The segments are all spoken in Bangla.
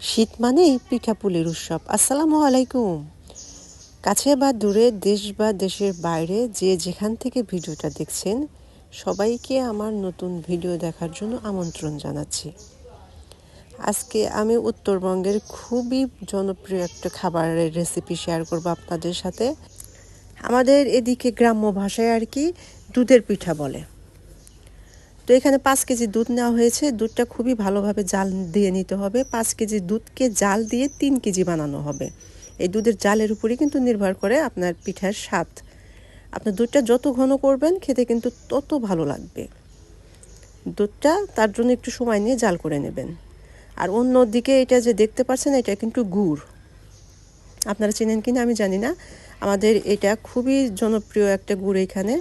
শীত মানেই পিঠাপুলির উৎসব। আসসালামু আলাইকুম। কাছে বা দূরে, দেশ বা দেশের বাইরে যে যেখান থেকে ভিডিওটা দেখছেন, সবাইকে আমার নতুন ভিডিও দেখার জন্য আমন্ত্রণ জানাচ্ছি। আজকে আমি উত্তরবঙ্গের খুবই জনপ্রিয় একটা খাবারের রেসিপি শেয়ার করব আপনাদের সাথে। আমাদের এদিকে গ্রাম্য ভাষায় আর কি, দুধের পিঠা বলে। তো এখানে পাঁচ কেজি দুধ নেওয়া হয়েছে। দুধটা খুবই ভালোভাবে জাল দিয়ে নিতে হবে। পাঁচ কেজি দুধকে জাল দিয়ে তিন কেজি বানানো হবে। এই দুধের জালের উপরই কিন্তু নির্ভর করে আপনার পিঠার স্বাদ। আপনার দুধটা যত ঘন করবেন, খেতে কিন্তু তত ভালো লাগবে। দুধটা তার জন্য একটু সময় নিয়ে জাল করে নেবেন। আর অন্য দিকে এটা যে দেখতে পাচ্ছেন, এটা কিন্তু গুড়। আপনারা চেনেন কিনা আমি জানি না। আমাদের এটা খুবই জনপ্রিয় একটা গুড় এখানে।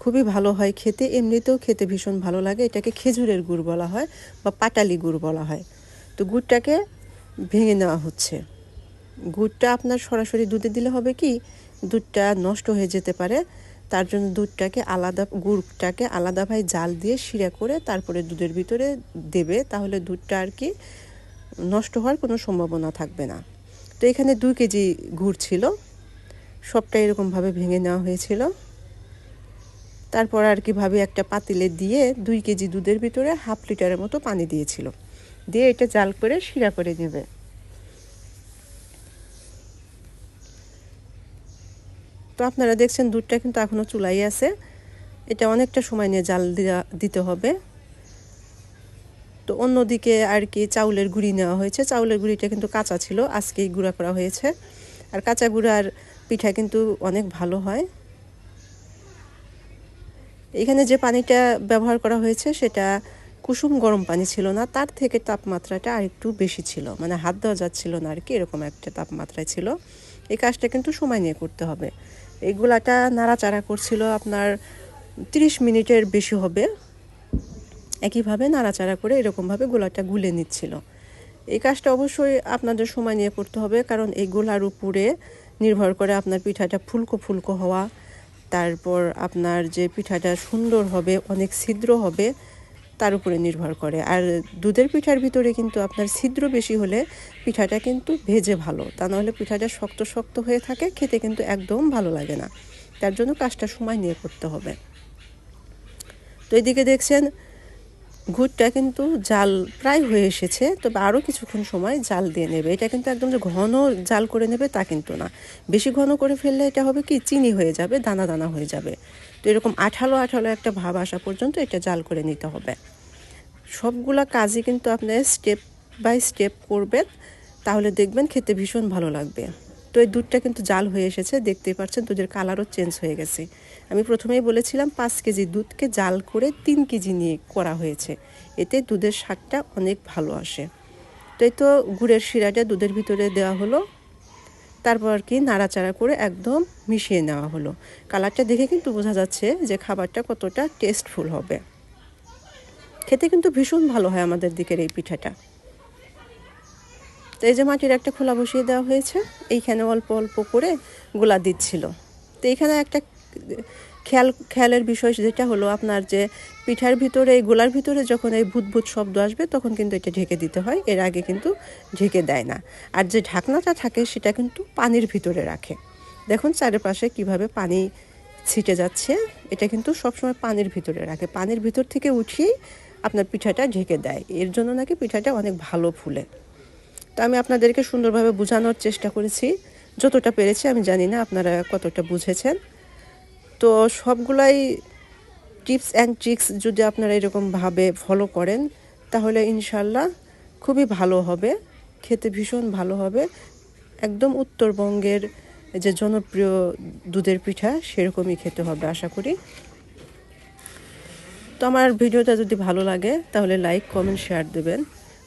খুবই ভালো হয় খেতে। এমনিতেও খেতে ভীষণ ভালো লাগে। এটাকে খেজুরের গুড় বলা হয় বা পাটালি গুড় বলা হয়। তো গুড়টাকে ভেঙে নেওয়া হচ্ছে। গুড়টা আপনার সরাসরি দুধে দিলে হবে কি, দুধটা নষ্ট হয়ে যেতে পারে। তার জন্য দুধটাকে আলাদা, গুড়টাকে আলাদাভাবে জাল দিয়ে শিরা করে তারপরে দুধের ভিতরে দেবে। তাহলে দুধটা আর কি নষ্ট হওয়ার কোনো সম্ভাবনা থাকবে না। তো এখানে দুই কেজি গুড় ছিল। সবটা এরকমভাবে ভেঙে নেওয়া হয়েছিল। তারপর আর কি ভাবে একটা পাতিলে দিয়ে দুই কেজি দুধের ভিতরে হাফ লিটারের মতো পানি দিয়েছিল। দিয়ে এটা জাল করে শিরা করে নেবে। তো আপনারা দেখছেন দুধটা কিন্তু এখনও চুলাই আছে। এটা অনেকটা সময় নিয়ে জাল দিতে হবে। তো অন্যদিকে আর কি চাউলের গুঁড়ি নেওয়া হয়েছে। চাউলের গুঁড়িটা কিন্তু কাঁচা ছিল, আজকেই গুঁড়া করা হয়েছে। আর কাঁচা গুঁড়ার পিঠা কিন্তু অনেক ভালো হয়। এখানে যে পানিটা ব্যবহার করা হয়েছে, সেটা কুসুম গরম পানি ছিল না, তার থেকে তাপমাত্রাটা আর একটু বেশি ছিল। মানে হাত দেওয়া যাচ্ছিল না আর কি, এরকম একটা তাপমাত্রায় ছিল। এই কাজটা কিন্তু সময় নিয়ে করতে হবে। এই গোলাটা নাড়াচাড়া করছিল আপনার 30 মিনিটের বেশি হবে। একইভাবে নাড়াচাড়া করে এরকমভাবে গোলাটা গুলে নিচ্ছিল। এই কাজটা অবশ্যই আপনাদের সময় নিয়ে করতে হবে, কারণ এই গোলার উপরে নির্ভর করে আপনার পিঠাটা ফুলকো ফুলকো হওয়া তারপর আপনার যে পিঠাটা সুন্দর হবে, অনেক ছিদ্র হবে, তার উপরে নির্ভর করে। আর দুধের পিঠার ভিতরে কিন্তু আপনার ছিদ্র বেশি হলে পিঠাটা কিন্তু ভেজে ভালো। তা নাহলে পিঠাটা শক্ত শক্ত হয়ে থাকে, খেতে কিন্তু একদম ভালো লাগে না। তার জন্য কাজটা সময় নিয়ে করতে হবে। তো এদিকে দেখছেন ঘুরটা কিন্তু জাল প্রায় হয়ে এসেছে, তবে আরও কিছুক্ষণ সময় জাল দিয়ে নেবে। এটা কিন্তু একদম যে ঘন জাল করে নেবে তা কিন্তু না। বেশি ঘন করে ফেললে এটা হবে কি, চিনি হয়ে যাবে, দানা দানা হয়ে যাবে। তো এরকম আঠালো আঠালো একটা ভাব আসা পর্যন্ত এটা জাল করে নিতে হবে। সবগুলা কাজই কিন্তু আপনার স্টেপ বাই স্টেপ করবেন, তাহলে দেখবেন খেতে ভীষণ ভালো লাগবে। তো এই দুধটা কিন্তু জাল হয়ে এসেছে, দেখতেই পাচ্ছেন দুধের কালারও চেঞ্জ হয়ে গেছে। আমি প্রথমেই বলেছিলাম পাঁচ কেজি দুধকে জাল করে তিন কেজি নিয়ে করা হয়েছে, এতে দুধের স্বাদটা অনেক ভালো আসে। তো এই তো গুড়ের শিরাটা দুধের ভিতরে দেওয়া হলো, তারপর আর কি নাড়াচাড়া করে একদম মিশিয়ে নেওয়া হলো। কালারটা দেখে কিন্তু বোঝা যাচ্ছে যে খাবারটা কতটা টেস্টফুল হবে। খেতে কিন্তু ভীষণ ভালো হয় আমাদের দিকের এই পিঠাটা। তো এই যে মাটির একটা খোলা বসিয়ে দেওয়া হয়েছে, এইখানে অল্প অল্প করে গোলা দিচ্ছিল। তো এইখানে একটা খেয়াল, খেয়ালের বিষয় যেটা হলো আপনার যে পিঠার ভিতরে, এই গোলার ভিতরে যখন এই ভূত ভূত শব্দ আসবে, তখন কিন্তু এটা ঢেকে দিতে হয়, এর আগে কিন্তু ঢেকে দেয় না। আর যে ঢাকনাটা থাকে, সেটা কিন্তু পানির ভিতরে রাখে। দেখুন চারিপাশে কীভাবে পানি ছিটে যাচ্ছে, এটা কিন্তু সবসময় পানির ভিতরে রাখে। পানির ভিতর থেকে উঠিয়েই আপনার পিঠাটা ঢেকে দেয়। এর জন্য নাকি পিঠাটা অনেক ভালো ফুলে। তো আমি আপনাদেরকে সুন্দরভাবে বোঝানোর চেষ্টা করেছি। যতটা পেরেছি, আমি জানি না আপনারা কতটা বুঝেছেন। তো সবগুলাই টিপস অ্যান্ড ট্রিক্স যদি আপনারা এরকমভাবে ফলো করেন, তাহলে ইনশাল্লাহ খুবই ভালো হবে। খেতে ভীষণ ভালো হবে। একদম উত্তরবঙ্গের যে জনপ্রিয় দুধের পিঠা, সেরকমই খেতে হবে আশা করি। তো আমার ভিডিওটা যদি ভালো লাগে, তাহলে লাইক, কমেন্ট, শেয়ার দেবেন।